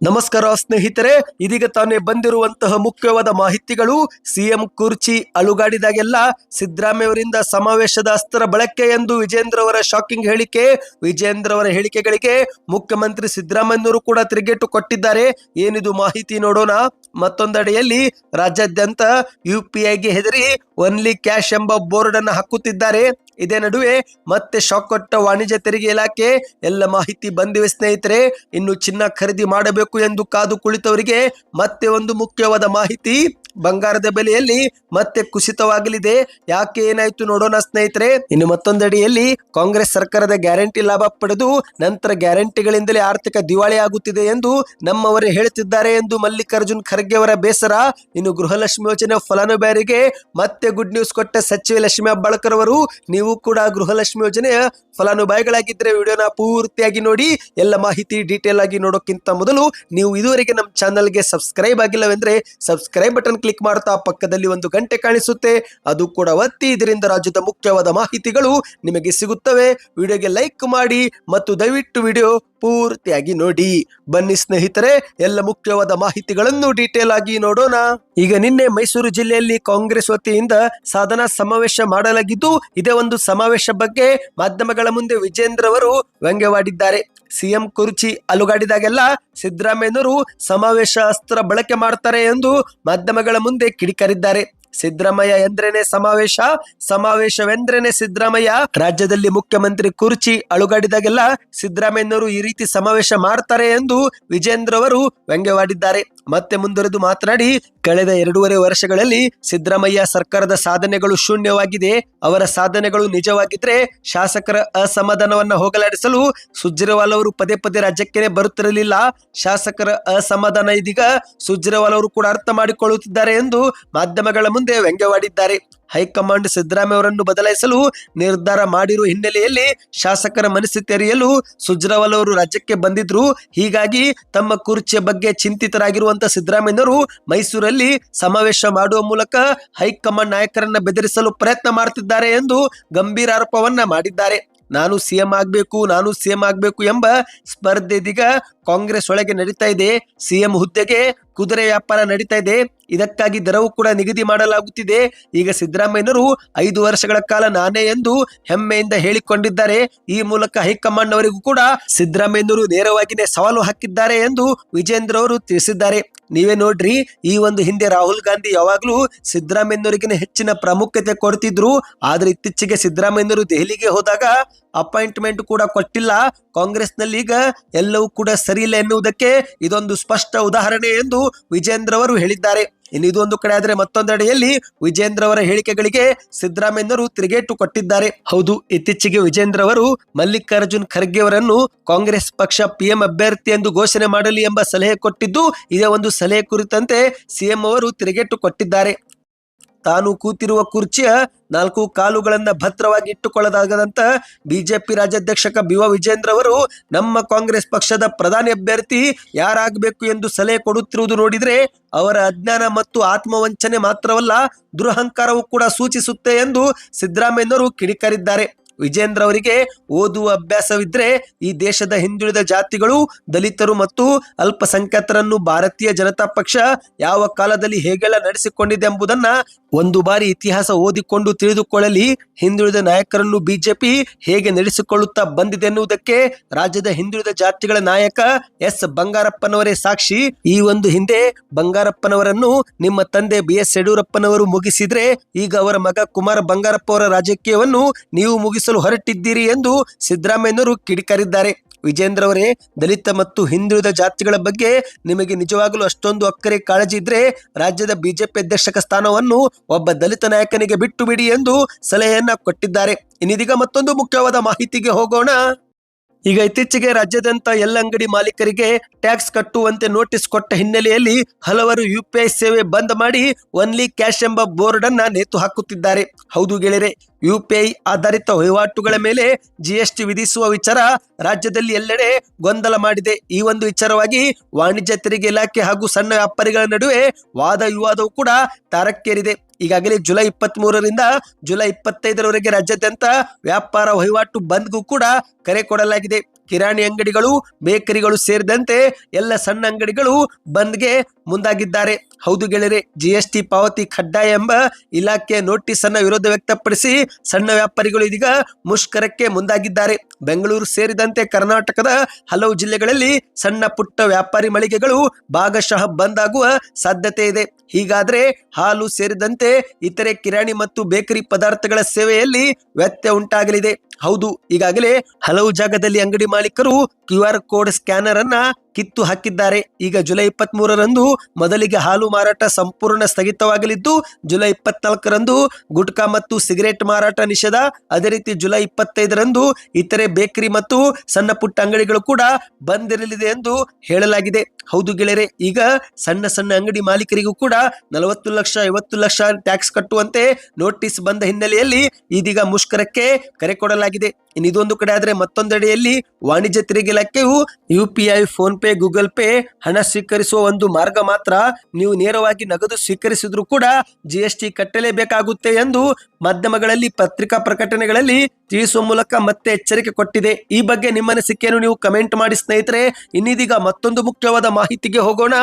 ನಮಸ್ಕಾರ ಸ್ನೇಹಿತರೆ, ಇದೀಗ ತಾನೇ ಬಂದಿರುವಂತಹ ಮುಖ್ಯವಾದ ಮಾಹಿತಿಗಳು ಸಿಎಂ ಕುರ್ಚಿ ಅಲುಗಾಡಿದಾಗೆಲ್ಲ ಸಿದ್ದರಾಮಯ್ಯವರಿಂದ ಸಮಾವೇಶದ ಅಸ್ತ್ರ ಬಳಕೆ ಎಂದು ವಿಜೇಂದ್ರ ಅವರ ಶಾಕಿಂಗ್ ಹೇಳಿಕೆ, ವಿಜೇಂದ್ರ ಅವರ ಹೇಳಿಕೆಗಳಿಗೆ ಮುಖ್ಯಮಂತ್ರಿ ಸಿದ್ದರಾಮಯ್ಯನವರು ಕೂಡ ತಿರುಗೇಟು ಕೊಟ್ಟಿದ್ದಾರೆ. ಏನಿದು ಮಾಹಿತಿ ನೋಡೋಣ. ಮತ್ತೊಂದೆಡೆಯಲ್ಲಿ ರಾಜ್ಯಾದ್ಯಂತ ಯು ಪಿ ಐಗೆ ಹೆದರಿ ಒನ್ಲಿ ಕ್ಯಾಶ್ ಎಂಬ ಬೋರ್ಡ್ ಅನ್ನು ಹಾಕುತ್ತಿದ್ದಾರೆ. ಇದೇ ನಡುವೆ ಮತ್ತೆ ಶಾಕ್ ಕೊಟ್ಟ ವಾಣಿಜ್ಯ ತೆರಿಗೆ ಇಲಾಖೆ, ಎಲ್ಲ ಮಾಹಿತಿ ಬಂದಿವೆ ಸ್ನೇಹಿತರೆ. ಇನ್ನು ಚಿನ್ನ ಖರೀದಿ ಮಾಡಬೇಕು ಎಂದು ಕಾದು ಕುಳಿತವರಿಗೆ ಮತ್ತೆ ಒಂದು ಮುಖ್ಯವಾದ ಮಾಹಿತಿ. ಬಂಗಾರದ ಬೆಲೆಯಲ್ಲಿ ಮತ್ತೆ ಕುಸಿತವಾಗಲಿದೆ. ಯಾಕೆ ಏನಾಯ್ತು ನೋಡೋಣ ಸ್ನೇಹಿತರೆ. ಇನ್ನು ಮತ್ತೊಂದಡಿಯಲ್ಲಿ ಕಾಂಗ್ರೆಸ್ ಸರ್ಕಾರದ ಗ್ಯಾರಂಟಿ ಲಾಭ ಪಡೆದು ನಂತರ ಗ್ಯಾರಂಟಿಗಳಿಂದಲೇ ಆರ್ಥಿಕ ದಿವಾಳಿ ಆಗುತ್ತಿದೆ ಎಂದು ನಮ್ಮವರೇ ಹೇಳುತ್ತಿದ್ದಾರೆ ಎಂದು ಮಲ್ಲಿಕಾರ್ಜುನ್ ಖರ್ಗೆ ಅವರ ಬೇಸರ. ಇನ್ನು ಗೃಹಲಕ್ಷ್ಮಿ ಯೋಜನೆ ಫಲಾನುಭವಿಗೆ ಮತ್ತೆ ಗುಡ್ ನ್ಯೂಸ್ ಕೊಟ್ಟ ಸಚಿವೆ ಲಕ್ಷ್ಮಿ ಅಬ್ಬಾಳ್ಕರ್ ಅವರು, ನೀವು ಕೂಡ ಗೃಹಲಕ್ಷ್ಮಿ ಯೋಜನೆಯ ಫಲಾನುಭವಿಗಳಾಗಿದ್ದರೆ ವಿಡಿಯೋನ ಪೂರ್ತಿಯಾಗಿ ನೋಡಿ. ಎಲ್ಲ ಮಾಹಿತಿ ಡೀಟೇಲ್ ಆಗಿ ನೋಡೋಕ್ಕಿಂತ ಮೊದಲು ನೀವು ಇದುವರೆಗೆ ನಮ್ಮ ಚಾನಲ್ಗೆ ಸಬ್ಸ್ಕ್ರೈಬ್ ಆಗಿಲ್ಲವೆಂದ್ರೆ ಸಬ್ಸ್ಕ್ರೈಬ್ ಬಟನ್ ಕ್ಲಿಕ್ ಮಾಡ್ತಾ ಪಕ್ಕದಲ್ಲಿ ಒಂದು ಗಂಟೆ ಕಾಣಿಸುತ್ತೆ. ಅದು ಕೂಡ ಒತ್ತಿ, ಇದರಿಂದ ರಾಜ್ಯದ ಮುಖ್ಯವಾದ ಮಾಹಿತಿಗಳು ನಿಮಗೆ ಸಿಗುತ್ತವೆ. ವಿಡಿಯೋಗೆ ಲೈಕ್ ಮಾಡಿ ಮತ್ತು ದಯವಿಟ್ಟು ವಿಡಿಯೋ ಪೂರ್ತಿಯಾಗಿ ನೋಡಿ. ಬನ್ನಿ ಸ್ನೇಹಿತರೆ, ಎಲ್ಲ ಮುಖ್ಯವಾದ ಮಾಹಿತಿಗಳನ್ನು ಡೀಟೇಲ್ ಆಗಿ ನೋಡೋಣ. ಈಗ ನಿನ್ನೆ ಮೈಸೂರು ಜಿಲ್ಲೆಯಲ್ಲಿ ಕಾಂಗ್ರೆಸ್ ವತಿಯಿಂದ ಸಾಧನಾ ಸಮಾವೇಶ ಮಾಡಲಾಗಿದ್ದು, ಇದೇ ಒಂದು ಸಮಾವೇಶ ಬಗ್ಗೆ ಮಾಧ್ಯಮಗಳ ಮುಂದೆ ವಿಜೇಂದ್ರ ಅವರು ವ್ಯಂಗ್ಯವಾಡಿದ್ದಾರೆ. ಸಿಎಂ ಕುರ್ಚಿ ಅಲುಗಾಡಿದಾಗೆಲ್ಲ ಸಿದ್ದರಾಮಯ್ಯನವರು ಸಮಾವೇಶ ಅಸ್ತ್ರ ಬಳಕೆ ಮಾಡ್ತಾರೆ ಎಂದು ಮಾಧ್ಯಮಗಳ ಮುಂದೆ ಕಿಡಿಕಾರಿದ್ದಾರೆ. ಸಿದ್ದರಾಮಯ್ಯ ಎಂದ್ರೇನೆ ಸಮಾವೇಶ? ಸಮಾವೇಶವೆಂದ್ರೇನೆ ಸಿದ್ದರಾಮಯ್ಯ? ರಾಜ್ಯದಲ್ಲಿ ಮುಖ್ಯಮಂತ್ರಿ ಕುರ್ಚಿ ಅಳುಗಾಡಿದಾಗೆಲ್ಲ ಸಿದ್ದರಾಮಯ್ಯನವರು ಈ ರೀತಿ ಸಮಾವೇಶ ಮಾಡ್ತಾರೆ ಎಂದು ವಿಜೇಂದ್ರ ಅವರು ವ್ಯಂಗ್ಯವಾಡಿದ್ದಾರೆ. ಮತ್ತೆ ಮುಂದುವರೆದು ಮಾತನಾಡಿ, ಕಳೆದ ಎರಡೂವರೆ ವರ್ಷಗಳಲ್ಲಿ ಸಿದ್ದರಾಮಯ್ಯ ಸರ್ಕಾರದ ಸಾಧನೆಗಳು ಶೂನ್ಯವಾಗಿದೆ. ಅವರ ಸಾಧನೆಗಳು ನಿಜವಾಗಿದ್ರೆ ಶಾಸಕರ ಅಸಮಾಧಾನವನ್ನ ಹೋಗಲಾಡಿಸಲು ಸುಜ್ರಿವಾಲ್ ಅವರು ಪದೇ ಪದೇ ರಾಜ್ಯಕ್ಕೆ ಬರುತ್ತಿರಲಿಲ್ಲ. ಶಾಸಕರ ಅಸಮಾಧಾನ ಇದೀಗ ಸುಜ್ರಿವಾಲ್ ಅವರು ಕೂಡ ಅರ್ಥ ಮಾಡಿಕೊಳ್ಳುತ್ತಿದ್ದಾರೆ ಎಂದು ಮಾಧ್ಯಮಗಳ ಮುಂದೆ ವ್ಯಂಗ್ಯವಾಡಿದ್ದಾರೆ. ಹೈಕಮಾಂಡ್ ಸಿದ್ದರಾಮಯ್ಯ ಅವರನ್ನು ಬದಲಾಯಿಸಲು ನಿರ್ಧಾರ ಮಾಡಿರುವ ಹಿನ್ನೆಲೆಯಲ್ಲಿ ಶಾಸಕರ ಮನಸ್ಥಿತಿ ತೆರೆಯಲು ಸುಜ್ರಾವಲ್ ಅವರು ರಾಜ್ಯಕ್ಕೆ ಬಂದಿದ್ರು. ಹೀಗಾಗಿ ತಮ್ಮ ಕುರ್ಚಿಯ ಬಗ್ಗೆ ಚಿಂತಿತರಾಗಿರುವಂತಹ ಸಿದ್ದರಾಮಯ್ಯನವರು ಮೈಸೂರಲ್ಲಿ ಸಮಾವೇಶ ಮಾಡುವ ಮೂಲಕ ಹೈಕಮಾಂಡ್ ನಾಯಕರನ್ನ ಬೆದರಿಸಲು ಪ್ರಯತ್ನ ಮಾಡುತ್ತಿದ್ದಾರೆ ಎಂದು ಗಂಭೀರ ಆರೋಪವನ್ನ ಮಾಡಿದ್ದಾರೆ. ನಾನು ಸಿಎಂ ಆಗ್ಬೇಕು, ನಾನು ಸಿಎಂ ಆಗ್ಬೇಕು ಎಂಬ ಸ್ಪರ್ಧೆ ಇದೀಗ ಕಾಂಗ್ರೆಸ್ ಒಳಗೆ ನಡೀತಾ ಇದೆ. ಸಿಎಂ ಹುದ್ದೆಗೆ ಕುದುರೆ ವ್ಯಾಪಾರ ನಡೀತಾ ಇದೆ. ಇದಕ್ಕಾಗಿ ದರವು ಕೂಡ ನಿಗದಿ ಮಾಡಲಾಗುತ್ತಿದೆ. ಈಗ ಸಿದ್ದರಾಮಯ್ಯನವರು ಐದು ವರ್ಷಗಳ ಕಾಲ ನಾನೇ ಎಂದು ಹೆಮ್ಮೆಯಿಂದ ಹೇಳಿಕೊಂಡಿದ್ದಾರೆ. ಈ ಮೂಲಕ ಹೈಕಮಾಂಡ್ ಅವರಿಗೂ ಕೂಡ ಸಿದ್ದರಾಮಯ್ಯನವರು ನೇರವಾಗಿಯೇ ಸವಾಲು ಹಾಕಿದ್ದಾರೆ ಎಂದು ವಿಜೇಂದ್ರ ಅವರು ತಿಳಿಸಿದ್ದಾರೆ. ನೀವೇ ನೋಡ್ರಿ, ಈ ಒಂದು ಹಿಂದೆ ರಾಹುಲ್ ಗಾಂಧಿ ಯಾವಾಗಲೂ ಸಿದ್ದರಾಮಯ್ಯನವರಿಗೆ ಹೆಚ್ಚಿನ ಪ್ರಾಮುಖ್ಯತೆ ಕೊಡ್ತಿದ್ರು. ಆದ್ರೆ ಇತ್ತೀಚೆಗೆ ಸಿದ್ದರಾಮಯ್ಯನವರು ದೆಹಲಿಗೆ ಹೋದಾಗ ಅಪಾಯಿಂಟ್ಮೆಂಟ್ ಕೂಡ ಕೊಟ್ಟಿಲ್ಲ. ಕಾಂಗ್ರೆಸ್ನಲ್ಲಿ ಈಗ ಎಲ್ಲವೂ ಕೂಡ ಸರಿಯಿಲ್ಲ ಎನ್ನುವುದಕ್ಕೆ ಇದೊಂದು ಸ್ಪಷ್ಟ ಉದಾಹರಣೆ ಎಂದು ವಿಜೇಂದ್ರ ಅವರು ಹೇಳಿದ್ದಾರೆ. ಇನ್ನು ಒಂದು ಕಡೆ ಆದರೆ ಮತ್ತೊಂದೆಡೆಯಲ್ಲಿ ವಿಜೇಂದ್ರ ಅವರ ಹೇಳಿಕೆಗಳಿಗೆ ಸಿದ್ದರಾಮಯ್ಯನವರು ತಿರುಗೇಟು ಕೊಟ್ಟಿದ್ದಾರೆ. ಹೌದು, ಇತ್ತೀಚೆಗೆ ವಿಜೇಂದ್ರ ಅವರು ಮಲ್ಲಿಕಾರ್ಜುನ್ ಖರ್ಗೆ ಅವರನ್ನು ಕಾಂಗ್ರೆಸ್ ಪಕ್ಷ ಪಿಎಂ ಅಭ್ಯರ್ಥಿ ಎಂದು ಘೋಷಣೆ ಮಾಡಲಿ ಎಂಬ ಸಲಹೆ ಕೊಟ್ಟಿದ್ದು, ಇದೇ ಒಂದು ಸಲಹೆ ಕುರಿತಂತೆ ಸಿಎಂ ಅವರು ತಿರುಗೇಟು ಕೊಟ್ಟಿದ್ದಾರೆ. ತಾನು ಕೂತಿರುವ ಕುರ್ಚಿಯ ನಾಲ್ಕು ಕಾಲುಗಳನ್ನ ಭದ್ರವಾಗಿ ಇಟ್ಟುಕೊಳ್ಳದಾಗದಂತ ಬಿಜೆಪಿ ರಾಜ್ಯಾಧ್ಯಕ್ಷಕ ಬಿ ವಿಜೇಂದ್ರ ಅವರು ನಮ್ಮ ಕಾಂಗ್ರೆಸ್ ಪಕ್ಷದ ಪ್ರಧಾನಿ ಅಭ್ಯರ್ಥಿ ಯಾರಾಗಬೇಕು ಎಂದು ಸಲಹೆ ಕೊಡುತ್ತಿರುವುದು ನೋಡಿದ್ರೆ ಅವರ ಅಜ್ಞಾನ ಮತ್ತು ಆತ್ಮವಂಚನೆ ಮಾತ್ರವಲ್ಲ ದುರಹಂಕಾರವು ಕೂಡ ಸೂಚಿಸುತ್ತೆ ಎಂದು ಸಿದ್ದರಾಮಯ್ಯನವರು ಕಿಡಿಕಾರಿದ್ದಾರೆ. ವಿಜೇಂದ್ರ ಅವರಿಗೆ ಓದುವ ಅಭ್ಯಾಸವಿದ್ರೆ ಈ ದೇಶದ ಹಿಂದುಳಿದ ಜಾತಿಗಳು, ದಲಿತರು ಮತ್ತು ಅಲ್ಪಸಂಖ್ಯಾತರನ್ನು ಭಾರತೀಯ ಜನತಾ ಪಕ್ಷ ಯಾವ ಕಾಲದಲ್ಲಿ ಹೇಗೆಲ್ಲ ನಡೆಸಿಕೊಂಡಿದೆ ಎಂಬುದನ್ನ ಒಂದು ಬಾರಿ ಇತಿಹಾಸ ಓದಿಕೊಂಡು ತಿಳಿದುಕೊಳ್ಳಲಿ. ಹಿಂದುಳಿದ ನಾಯಕರನ್ನು ಬಿಜೆಪಿ ಹೇಗೆ ನಡೆಸಿಕೊಳ್ಳುತ್ತಾ ಬಂದಿದೆ ಎನ್ನುವುದಕ್ಕೆ ರಾಜ್ಯದ ಹಿಂದುಳಿದ ಜಾತಿಗಳ ನಾಯಕ ಎಸ್. ಬಂಗಾರಪ್ಪನವರೇ ಸಾಕ್ಷಿ. ಈ ಒಂದು ಹಿಂದೆ ಬಂಗಾರಪ್ಪನವರನ್ನು ನಿಮ್ಮ ತಂದೆ ಬಿ. ಎಸ್. ಯಡಿಯೂರಪ್ಪನವರು ಮುಗಿಸಿದ್ರೆ ಈಗ ಅವರ ಮಗ ಕುಮಾರ ಬಂಗಾರಪ್ಪ ಅವರ ರಾಜಕೀಯವನ್ನು ನೀವು ಮುಗಿಸಲು ಹೊರಟಿದ್ದೀರಿ ಎಂದು ಸಿದ್ದರಾಮಯ್ಯನವರು ಕಿಡಿಕಾರಿದ್ದಾರೆ. ವಿಜೇಂದ್ರ ಅವರೇ, ದಲಿತ ಮತ್ತು ಹಿಂದುಳಿದ ಜಾತಿಗಳ ಬಗ್ಗೆ ನಿಮಗೆ ನಿಜವಾಗಲೂ ಅಷ್ಟೊಂದು ಅಕ್ಕರೆ ಕಾಳಜಿ ಇದ್ರೆ ರಾಜ್ಯದ ಬಿಜೆಪಿ ಅಧ್ಯಕ್ಷಕ ಸ್ಥಾನವನ್ನು ಒಬ್ಬ ದಲಿತ ನಾಯಕನಿಗೆ ಬಿಟ್ಟು ಬಿಡಿ ಎಂದು ಸಲಹೆಯನ್ನ ಕೊಟ್ಟಿದ್ದಾರೆ. ಇನ್ನಿದೀಗ ಮತ್ತೊಂದು ಮುಖ್ಯವಾದ ಮಾಹಿತಿಗೆ ಹೋಗೋಣ. ಈಗ ಇತ್ತೀಚೆಗೆ ರಾಜ್ಯಾದ್ಯಂತ ಎಲ್ಲ ಅಂಗಡಿ ಮಾಲೀಕರಿಗೆ ಟ್ಯಾಕ್ಸ್ ಕಟ್ಟುವಂತೆ ನೋಟಿಸ್ ಕೊಟ್ಟ ಹಿನ್ನೆಲೆಯಲ್ಲಿ ಹಲವರು ಯು ಪಿ ಐ ಸೇವೆ ಬಂದ್ ಮಾಡಿ ಒನ್ಲಿ ಕ್ಯಾಶ್ ಎಂಬ ಬೋರ್ಡ್ ಅನ್ನ ನೇತು ಹಾಕುತ್ತಿದ್ದಾರೆ. ಹೌದು ಗೆಳೆಯರೆ, ಯು ಪಿ ಐ ಆಧಾರಿತ ವಹಿವಾಟುಗಳ ಮೇಲೆ ಜಿಎಸ್ಟಿ ವಿಧಿಸುವ ವಿಚಾರ ರಾಜ್ಯದಲ್ಲಿ ಎಲ್ಲೆಡೆ ಗೊಂದಲ ಮಾಡಿದೆ. ಈ ಒಂದು ವಿಚಾರವಾಗಿ ವಾಣಿಜ್ಯ ತೆರಿಗೆ ಇಲಾಖೆ ಹಾಗೂ ಸಣ್ಣ ವ್ಯಾಪಾರಿಗಳ ನಡುವೆ ವಾದ ವಿವಾದವು ಕೂಡ ತಾರಕ್ಕೇರಿದೆ. ಈಗಾಗಲೇ ಜುಲೈ ಇಪ್ಪತ್ತ್ ಮೂರರಿಂದ ಜುಲೈ ಇಪ್ಪತ್ತೈದರವರೆಗೆ ರಾಜ್ಯಾದ್ಯಂತ ವ್ಯಾಪಾರ ವಹಿವಾಟು ಬಂದ್ಗೂ ಕೂಡ ಕರೆ ಕೊಡಲಾಗಿದೆ. ಕಿರಾಣಿ ಅಂಗಡಿಗಳು, ಬೇಕರಿಗಳು ಸೇರಿದಂತೆ ಎಲ್ಲ ಸಣ್ಣ ಅಂಗಡಿಗಳು ಬಂದ್ಗೆ ಮುಂದಾಗಿದ್ದಾರೆ. ಹೌದು ಗೆಳೆಯರೆ ಜಿಎಸ್ಟಿ ಪಾವತಿ ಕಡ್ಡಾಯ ಎಂಬ ಇಲಾಖೆಯ ನೋಟಿಸ್ ಅನ್ನ ವಿರೋಧ ವ್ಯಕ್ತಪಡಿಸಿ ಸಣ್ಣ ವ್ಯಾಪಾರಿಗಳು ಇದೀಗ ಮುಷ್ಕರಕ್ಕೆ ಮುಂದಾಗಿದ್ದಾರೆ. ಬೆಂಗಳೂರು ಸೇರಿದಂತೆ ಕರ್ನಾಟಕದ ಹಲವು ಜಿಲ್ಲೆಗಳಲ್ಲಿ ಸಣ್ಣ ಪುಟ್ಟ ವ್ಯಾಪಾರಿ ಮಳಿಗೆಗಳು ಭಾಗಶಃ ಬಂದ್ ಆಗುವ ಸಾಧ್ಯತೆ ಇದೆ. ಹೀಗಾದ್ರೆ ಹಾಲು ಸೇರಿದಂತೆ ಇತರೆ ಕಿರಾಣಿ ಮತ್ತು ಬೇಕರಿ ಪದಾರ್ಥಗಳ ಸೇವೆಯಲ್ಲಿ ವ್ಯತ್ಯಯ ಉಂಟಾಗಲಿದೆ. ಹೌದು ಈಗಾಗಲೇ ಹಲವು ಜಾಗದಲ್ಲಿ ಅಂಗಡಿ ಮಾಲೀಕರು ಕ್ಯೂ ಆರ್ ಕೋಡ್ ಸ್ಕ್ಯಾನರ್ ಅನ್ನ ಕಿತ್ತು ಹಾಕಿದ್ದಾರೆ. ಈಗ ಜುಲೈ ಇಪ್ಪತ್ತ್ ಮೂರರಂದು ಮೊದಲಿಗೆ ಹಾಲು ಮಾರಾಟ ಸಂಪೂರ್ಣ ಸ್ಥಗಿತವಾಗಲಿದ್ದು, ಜುಲೈ ಇಪ್ಪತ್ನಾಲ್ಕರಂದು ಗುಟ್ಕಾ ಮತ್ತು ಸಿಗರೇಟ್ ಮಾರಾಟ ನಿಷೇಧ, ಅದೇ ರೀತಿ ಜುಲೈ ಇಪ್ಪತ್ತೈದರಂದು ಇತರೆ ಬೇಕರಿ ಮತ್ತು ಸಣ್ಣ ಪುಟ್ಟ ಅಂಗಡಿಗಳು ಕೂಡ ಬಂದ್ ಇರಲಿದೆ ಎಂದು ಹೇಳಲಾಗಿದೆ. ಹೌದು ಗೆಳೆಯರೆ, ಈಗ ಸಣ್ಣ ಸಣ್ಣ ಅಂಗಡಿ ಮಾಲೀಕರಿಗೂ ಕೂಡ ನಲವತ್ತು ಲಕ್ಷ, ಐವತ್ತು ಲಕ್ಷ ಟ್ಯಾಕ್ಸ್ ಕಟ್ಟುವಂತೆ ನೋಟಿಸ್ ಬಂದ ಹಿನ್ನೆಲೆಯಲ್ಲಿ ಇದೀಗ ಮುಷ್ಕರಕ್ಕೆ ಕರೆ ಕೊಡಲಾಗಿದೆ. ಇನ್ನು ಇದೊಂದು ಕಡೆ ಆದ್ರೆ ಮತ್ತೊಂದೆಡೆಯಲ್ಲಿ ವಾಣಿಜ್ಯ ತೆರಿಗೆ ಇಲಾಖೆಯು U P I phone Google Pay ಹಣ ಸ್ವೀಕರಿಸುವ ಒಂದು ಮಾರ್ಗ ಮಾತ್ರ ನೀವು ನೇರವಾಗಿ ನಗದು ಸ್ವೀಕರಿಸಿದ್ರು ಕೂಡ ಜಿ ಎಸ್ ಟಿ ಕಟ್ಟಲೇಬೇಕಾಗುತ್ತೆ ಎಂದು ಮಾಧ್ಯಮಗಳಲ್ಲಿ, ಪತ್ರಿಕಾ ಪ್ರಕಟಣೆಗಳಲ್ಲಿ ತಿಳಿಸುವ ಮೂಲಕ ಮತ್ತೆ ಎಚ್ಚರಿಕೆ ಕೊಟ್ಟಿದೆ. ಈ ಬಗ್ಗೆ ನಿಮ್ಮ ಅನಿಸಿಕೆಯನ್ನು ನೀವು ಕಮೆಂಟ್ ಮಾಡಿ ಸ್ನೇಹಿತರೆ. ಇನ್ನಿದೀಗ ಮತ್ತೊಂದು ಮುಖ್ಯವಾದ ಮಾಹಿತಿಗೆ ಹೋಗೋಣ.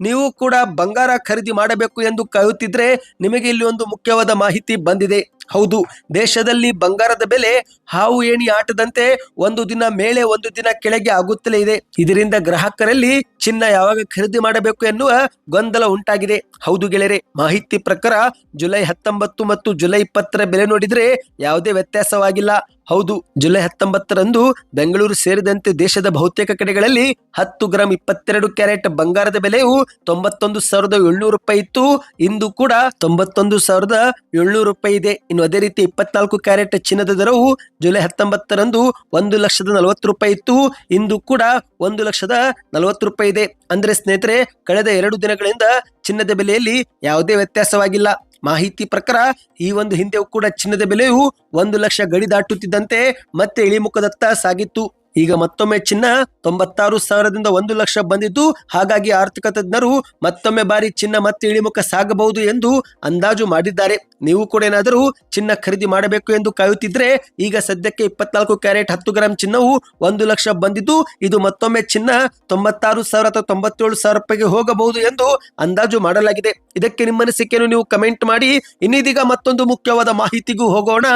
ನೀವು ಕೂಡ ಬಂಗಾರ ಖರೀದಿ ಮಾಡಬೇಕು ಎಂದು ಕಾಯುತ್ತಿದ್ರೆ ನಿಮಗೆ ಇಲ್ಲಿ ಒಂದು ಮುಖ್ಯವಾದ ಮಾಹಿತಿ ಬಂದಿದೆ. ಹೌದು, ದೇಶದಲ್ಲಿ ಬಂಗಾರದ ಬೆಲೆ ಹಾವು ಏಣಿ ಆಟದಂತೆ ಒಂದು ದಿನ ಮೇಲೆ ಒಂದು ದಿನ ಕೆಳಗೆ ಆಗುತ್ತಲೇ ಇದೆ. ಇದರಿಂದ ಗ್ರಾಹಕರಲ್ಲಿ ಚಿನ್ನ ಯಾವಾಗ ಖರೀದಿ ಮಾಡಬೇಕು ಎನ್ನುವ ಗೊಂದಲ ಉಂಟಾಗಿದೆ. ಹೌದು ಗೆಳೆಯರೆ, ಮಾಹಿತಿ ಪ್ರಕಾರ ಜುಲೈ ಹತ್ತೊಂಬತ್ತು ಮತ್ತು ಜುಲೈ ಇಪ್ಪತ್ತರ ಬೆಲೆ ನೋಡಿದ್ರೆ ಯಾವುದೇ ವ್ಯತ್ಯಾಸವಾಗಿಲ್ಲ. ಹೌದು, ಜುಲೈ ಹತ್ತೊಂಬತ್ತರಂದು ಬೆಂಗಳೂರು ಸೇರಿದಂತೆ ದೇಶದ ಬಹುತೇಕ ಕಡೆಗಳಲ್ಲಿ ಹತ್ತು ಗ್ರಾಂ ಇಪ್ಪತ್ತೆರಡು ಕ್ಯಾರೆಟ್ ಬಂಗಾರದ ಬೆಲೆಯು ತೊಂಬತ್ತೊಂದು ಸಾವಿರದ ಏಳ್ನೂರು ರೂಪಾಯಿ ಇತ್ತು. ಇಂದು ಕೂಡ ತೊಂಬತ್ತೊಂದು ಸಾವಿರದ ಏಳ್ನೂರು ರೂಪಾಯಿ ಇದೆ. ಅದೇ ರೀತಿ ಇಪ್ಪತ್ನಾಲ್ಕು ಕ್ಯಾರೆಟ್ ಚಿನ್ನದ ದರವು ಜುಲೈ ಹತ್ತೊಂಬತ್ತರಂದು ಒಂದು ಲಕ್ಷದ ನಲವತ್ತು ರೂಪಾಯಿ ಇತ್ತು. ಇಂದು ಕೂಡ ಒಂದು ಲಕ್ಷದ ನಲವತ್ತು ರೂಪಾಯಿ ಇದೆ. ಅಂದ್ರೆ ಸ್ನೇಹಿತರೆ, ಕಳೆದ ಎರಡು ದಿನಗಳಿಂದ ಚಿನ್ನದ ಬೆಲೆಯಲ್ಲಿ ಯಾವುದೇ ವ್ಯತ್ಯಾಸವಾಗಿಲ್ಲ. ಮಾಹಿತಿ ಪ್ರಕಾರ ಈ ಒಂದು ಹಿಂದೆ ಕೂಡ ಚಿನ್ನದ ಬೆಲೆಯು ಒಂದು ಲಕ್ಷ ಗಡಿ ದಾಟುತ್ತಿದ್ದಂತೆ ಮತ್ತೆ ಇಳಿಮುಖದತ್ತ ಸಾಗಿತ್ತು. ಈಗ ಮತ್ತೊಮ್ಮೆ ಚಿನ್ನ ತೊಂಬತ್ತಾರು ಸಾವಿರದಿಂದ ಒಂದು ಲಕ್ಷ ಬಂದಿದ್ದು, ಹಾಗಾಗಿ ಆರ್ಥಿಕ ತಜ್ಞರು ಮತ್ತೊಮ್ಮೆ ಬಾರಿ ಚಿನ್ನ ಮತ್ತೆ ಇಳಿಮುಖ ಸಾಗಬಹುದು ಎಂದು ಅಂದಾಜು ಮಾಡಿದ್ದಾರೆ. ನೀವು ಕೂಡ ಏನಾದರೂ ಚಿನ್ನ ಖರೀದಿ ಮಾಡಬೇಕು ಎಂದು ಕಾಯುತ್ತಿದ್ರೆ, ಈಗ ಸದ್ಯಕ್ಕೆ ಇಪ್ಪತ್ನಾಲ್ಕು ಕ್ಯಾರೆಟ್ ಹತ್ತು ಗ್ರಾಂ ಚಿನ್ನವು ಒಂದು ಲಕ್ಷ ಬಂದಿದ್ದು, ಇದು ಮತ್ತೊಮ್ಮೆ ಚಿನ್ನ ತೊಂಬತ್ತಾರು ಸಾವಿರ ಅಥವಾ ತೊಂಬತ್ತೇಳು ಸಾವಿರ ರೂಪಾಯಿಗೆ ಹೋಗಬಹುದು ಎಂದು ಅಂದಾಜು ಮಾಡಲಾಗಿದೆ. ಇದಕ್ಕೆ ನಿಮ್ಮ ಅನಿಸಿಕೆಯನ್ನು ನೀವು ಕಮೆಂಟ್ ಮಾಡಿ. ಇನ್ನಿದೀಗ ಮತ್ತೊಂದು ಮುಖ್ಯವಾದ ಮಾಹಿತಿಗೂ ಹೋಗೋಣ.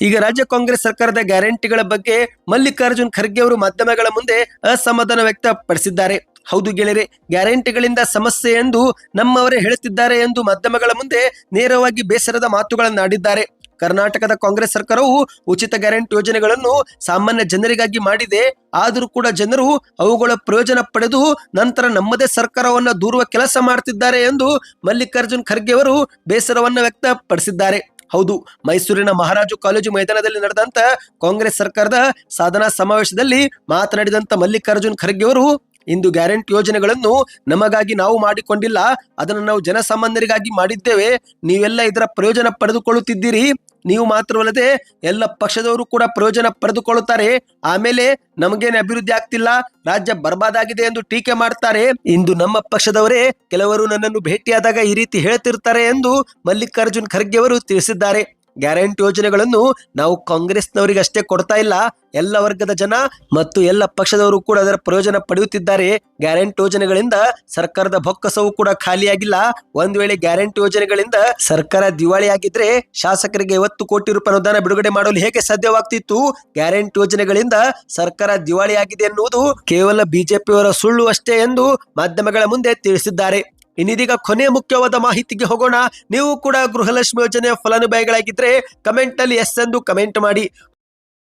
ಈಗ ರಾಜ್ಯ ಕಾಂಗ್ರೆಸ್ ಸರ್ಕಾರದ ಗ್ಯಾರಂಟಿಗಳ ಬಗ್ಗೆ ಮಲ್ಲಿಕಾರ್ಜುನ್ ಖರ್ಗೆ ಅವರು ಮಾಧ್ಯಮಗಳ ಮುಂದೆ ಅಸಮಾಧಾನ ವ್ಯಕ್ತಪಡಿಸಿದ್ದಾರೆ. ಹೌದು ಗೆಳೆಯರೆ, ಗ್ಯಾರಂಟಿಗಳಿಂದ ಸಮಸ್ಯೆ ಎಂದು ನಮ್ಮವರೇ ಹೇಳುತ್ತಿದ್ದಾರೆ ಎಂದು ಮಾಧ್ಯಮಗಳ ಮುಂದೆ ನೇರವಾಗಿ ಬೇಸರದ ಮಾತುಗಳನ್ನಾಡಿದ್ದಾರೆ ಕರ್ನಾಟಕದ ಕಾಂಗ್ರೆಸ್ ಸರ್ಕಾರವು ಉಚಿತ ಗ್ಯಾರಂಟಿ ಯೋಜನೆಗಳನ್ನು ಸಾಮಾನ್ಯ ಜನರಿಗಾಗಿ ಮಾಡಿದೆ. ಆದರೂ ಕೂಡ ಜನರು ಅವುಗಳ ಪ್ರಯೋಜನ ಪಡೆದು ನಂತರ ನಮ್ಮದೇ ಸರ್ಕಾರವನ್ನು ದೂರುವ ಕೆಲಸ ಮಾಡ್ತಿದ್ದಾರೆ ಎಂದು ಮಲ್ಲಿಕಾರ್ಜುನ್ ಖರ್ಗೆ ಅವರು ಬೇಸರವನ್ನು ವ್ಯಕ್ತಪಡಿಸಿದ್ದಾರೆ. ಹೌದು, ಮೈಸೂರಿನ ಮಹಾರಾಜು ಕಾಲೇಜು ಮೈದಾನದಲ್ಲಿ ನಡೆದಂತ ಕಾಂಗ್ರೆಸ್ ಸರ್ಕಾರದ ಸಾಧನಾ ಸಮಾವೇಶದಲ್ಲಿ ಮಾತನಾಡಿದಂತ ಮಲ್ಲಿಕಾರ್ಜುನ್ ಖರ್ಗೆ ಅವರು, ಇಂದು ಗ್ಯಾರಂಟಿ ಯೋಜನೆಗಳನ್ನು ನಮಗಾಗಿ ನಾವು ಮಾಡಿಕೊಂಡಿಲ್ಲ, ಅದನ್ನು ನಾವು ಜನಸಾಮಾನ್ಯರಿಗಾಗಿ ಮಾಡಿದ್ದೇವೆ, ನೀವೆಲ್ಲ ಇದರ ಪ್ರಯೋಜನ ಪಡೆದುಕೊಳ್ಳುತ್ತಿದ್ದೀರಿ. ನೀವು ಮಾತ್ರವಲ್ಲದೆ ಎಲ್ಲ ಪಕ್ಷದವರು ಕೂಡ ಪ್ರಯೋಜನ ಪಡೆದುಕೊಳ್ಳುತ್ತಾರೆ. ಆಮೇಲೆ ನಮಗೇನು ಅಭಿವೃದ್ಧಿ ಆಗ್ತಿಲ್ಲ, ರಾಜ್ಯ ಬರ್ಬಾದಾಗಿದೆ ಎಂದು ಟೀಕೆ ಮಾಡ್ತಾರೆ. ಇಂದು ನಮ್ಮ ಪಕ್ಷದವರೇ ಕೆಲವರು ನನ್ನನ್ನು ಭೇಟಿಯಾದಾಗ ಈ ರೀತಿ ಹೇಳ್ತಿರ್ತಾರೆ ಎಂದು ಮಲ್ಲಿಕಾರ್ಜುನ್ ಖರ್ಗೆ ಅವರು ತಿಳಿಸಿದ್ದಾರೆ. ಗ್ಯಾರಂಟಿ ಯೋಜನೆಗಳನ್ನು ನಾವು ಕಾಂಗ್ರೆಸ್ನವರಿಗೆ ಅಷ್ಟೇ ಕೊಡ್ತಾ ಇಲ್ಲ. ಎಲ್ಲ ವರ್ಗದ ಜನ ಮತ್ತು ಎಲ್ಲ ಪಕ್ಷದವರು ಕೂಡ ಅದರ ಪ್ರಯೋಜನ ಪಡೆಯುತ್ತಿದ್ದಾರೆ. ಗ್ಯಾರಂಟಿ ಯೋಜನೆಗಳಿಂದ ಸರ್ಕಾರದ ಬೊಕ್ಕಸವು ಕೂಡ ಖಾಲಿಯಾಗಿಲ್ಲ. ಒಂದು ವೇಳೆ ಗ್ಯಾರಂಟಿ ಯೋಜನೆಗಳಿಂದ ಸರ್ಕಾರ ದಿವಾಳಿಯಾಗಿದ್ರೆ ಶಾಸಕರಿಗೆ ಐವತ್ತು ಕೋಟಿ ರೂಪಾಯಿ ಅನುದಾನ ಬಿಡುಗಡೆ ಮಾಡಲು ಹೇಗೆ ಸಾಧ್ಯವಾಗ್ತಿತ್ತು? ಗ್ಯಾರಂಟಿ ಯೋಜನೆಗಳಿಂದ ಸರ್ಕಾರ ದಿವಾಳಿಯಾಗಿದೆ ಎನ್ನುವುದು ಕೇವಲ ಬಿಜೆಪಿಯವರ ಸುಳ್ಳು ಅಷ್ಟೇ ಎಂದು ಮಾಧ್ಯಮಗಳ ಮುಂದೆ ತಿಳಿಸಿದ್ದಾರೆ. ಇನ್ನಿದೀಗ ಕೊನೆ ಮುಖ್ಯವಾದ ಮಾಹಿತಿಗೆ ಹೋಗೋಣ. ನೀವು ಕೂಡ ಗೃಹಲಕ್ಷ್ಮಿ ಯೋಜನೆಯ ಫಲಾನುಭವಿಗಳಾಗಿದ್ರೆ ಕಮೆಂಟ್ ಅಲ್ಲಿ ಎಸ್ ಎಂದು ಕಮೆಂಟ್ ಮಾಡಿ.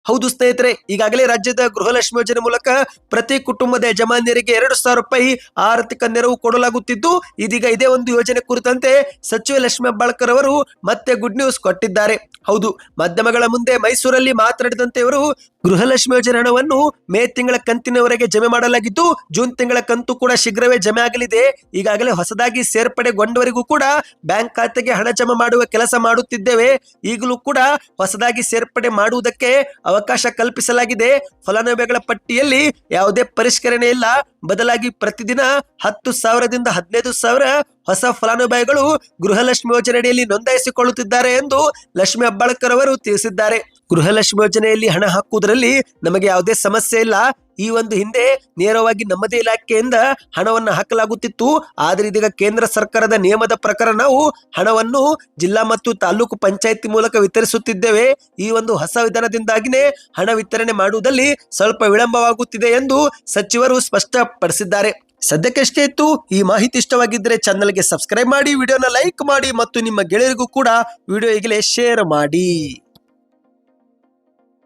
ಹೌದು ಸ್ನೇಹಿತರೆ, ಈಗಾಗಲೇ ರಾಜ್ಯದ ಗೃಹಲಕ್ಷ್ಮಿ ಯೋಜನೆ ಮೂಲಕ ಪ್ರತಿ ಕುಟುಂಬದ ಯಜಮಾನ್ಯರಿಗೆ ಎರಡು ಸಾವಿರ ರೂಪಾಯಿ ಆರ್ಥಿಕ ನೆರವು ಕೊಡಲಾಗುತ್ತಿದ್ದು, ಇದೀಗ ಇದೇ ಒಂದು ಯೋಜನೆ ಕುರಿತಂತೆ ಸಚಿವ ಲಕ್ಷ್ಮಿ ಹೆಬ್ಬಾಳ್ಕರ್ ಅವರು ಮತ್ತೆ ಗುಡ್ ನ್ಯೂಸ್ ಕೊಟ್ಟಿದ್ದಾರೆ. ಹೌದು, ಮಾಧ್ಯಮಗಳ ಮುಂದೆ ಮೈಸೂರಲ್ಲಿ ಮಾತನಾಡಿದಂತೆ ಇವರು ಗೃಹಲಕ್ಷ್ಮಿ ಯೋಜನೆ ಹಣವನ್ನು ಮೇ ತಿಂಗಳ ಕಂತಿನವರೆಗೆ ಜಮೆ ಮಾಡಲಾಗಿದ್ದು, ಜೂನ್ ತಿಂಗಳ ಕಂತು ಕೂಡ ಶೀಘ್ರವೇ ಜಮೆ ಆಗಲಿದೆ. ಈಗಾಗಲೇ ಹೊಸದಾಗಿ ಸೇರ್ಪಡೆಗೊಂಡವರಿಗೂ ಕೂಡ ಬ್ಯಾಂಕ್ ಖಾತೆಗೆ ಹಣ ಜಮೆ ಮಾಡುವ ಕೆಲಸ ಮಾಡುತ್ತಿದ್ದೇವೆ. ಈಗಲೂ ಕೂಡ ಹೊಸದಾಗಿ ಸೇರ್ಪಡೆ ಮಾಡುವುದಕ್ಕೆ ಅವಕಾಶ ಕಲ್ಪಿಸಲಾಗಿದೆ. ಫಲಾನುಭವಿಗಳ ಪಟ್ಟಿಯಲ್ಲಿ ಯಾವುದೇ ಪರಿಷ್ಕರಣೆ ಇಲ್ಲ. ಬದಲಾಗಿ ಪ್ರತಿದಿನ ಹತ್ತು ಸಾವಿರದಿಂದ ಹದಿನೈದು ಸಾವಿರ ಹೊಸ ಫಲಾನುಭವಿಗಳು ಗೃಹಲಕ್ಷ್ಮಿ ಯೋಜನೆಯಡಿಯಲ್ಲಿ ನೋಂದಾಯಿಸಿಕೊಳ್ಳುತ್ತಿದ್ದಾರೆ ಎಂದು ಲಕ್ಷ್ಮಿ ಹೆಬ್ಬಾಳ್ಕರ್ ಅವರು ತಿಳಿಸಿದ್ದಾರೆ. ಗೃಹಲಕ್ಷ್ಮಿ ಯೋಜನೆಯಲ್ಲಿ ಹಣ ಹಾಕುವುದರಲ್ಲಿ ನಮಗೆ ಯಾವುದೇ ಸಮಸ್ಯೆ ಇಲ್ಲ. ಈ ಒಂದು ಹಿಂದೆ ನೇರವಾಗಿ ನಮ್ಮದೇ ಇಲಾಖೆಯಿಂದ ಹಣವನ್ನು ಹಾಕಲಾಗುತ್ತಿತ್ತು. ಆದರೆ ಇದೀಗ ಕೇಂದ್ರ ಸರ್ಕಾರದ ನಿಯಮದ ಪ್ರಕಾರ ನಾವು ಹಣವನ್ನು ಜಿಲ್ಲಾ ಮತ್ತು ತಾಲೂಕು ಪಂಚಾಯತಿ ಮೂಲಕ ವಿತರಿಸುತ್ತಿದ್ದೇವೆ. ಈ ಒಂದು ಹೊಸ ವಿಧಾನದಿಂದಾಗಿನೇ ಹಣ ವಿತರಣೆ ಮಾಡುವುದಲ್ಲಿ ಸ್ವಲ್ಪ ವಿಳಂಬವಾಗುತ್ತಿದೆ ಎಂದು ಸಚಿವರು ಸ್ಪಷ್ಟಪಡಿಸಿದ್ದಾರೆ. ಸದ್ಯಕ್ಕಷ್ಟೇ ಇತ್ತು. ಈ ಮಾಹಿತಿ ಇಷ್ಟವಾಗಿದ್ದರೆ ಚಾನಲ್ಗೆ ಸಬ್ಸ್ಕ್ರೈಬ್ ಮಾಡಿ, ವಿಡಿಯೋನ ಲೈಕ್ ಮಾಡಿ ಮತ್ತು ನಿಮ್ಮ ಗೆಳೆಯರಿಗೂ ಕೂಡ ವಿಡಿಯೋ ಈಗಲೇ ಶೇರ್ ಮಾಡಿ.